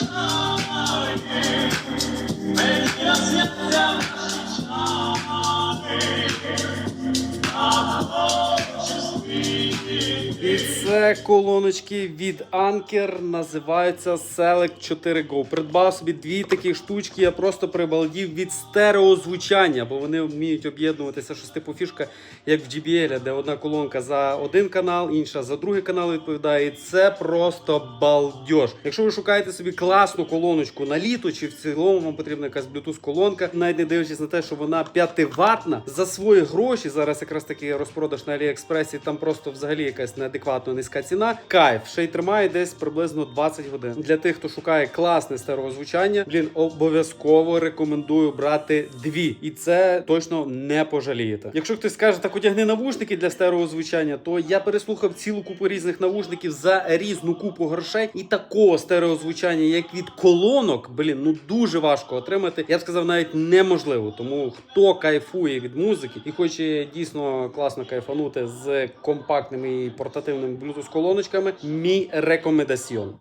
Oh і це колоночки від Anker, називаються Select 4 Go. Придбав собі дві такі штучки, я просто прибалдів від стереозвучання, бо вони вміють об'єднуватися щось типу фішка, як в JBL, де одна колонка за один канал, інша за другий канал відповідає. І це просто балдеж. Якщо ви шукаєте собі класну колоночку на літо, чи в цілому вам потрібна якась Bluetooth колонка, навіть не дивлячись на те, що вона 5 ватна, за свої гроші зараз якраз такий розпродаж на Аліекспресі, там просто взагалі якась неадекватно низька ціна. Кайф, ще й тримає десь приблизно 20 годин. Для тих, хто шукає класне стереозвучання, блін, обов'язково рекомендую брати дві, і це точно не пожалієте. Якщо хтось скаже, так одягни навушники для стереозвучання, то я переслухав цілу купу різних навушників за різну купу грошей, і такого стереозвучання, як від колонок, блін, ну дуже важко отримати. Я б сказав, навіть неможливо. Тому хто кайфує від музики і хоче дійсно класно кайфанути з компактними і портативними Bluetooth колоночками, мій рекомендаціон.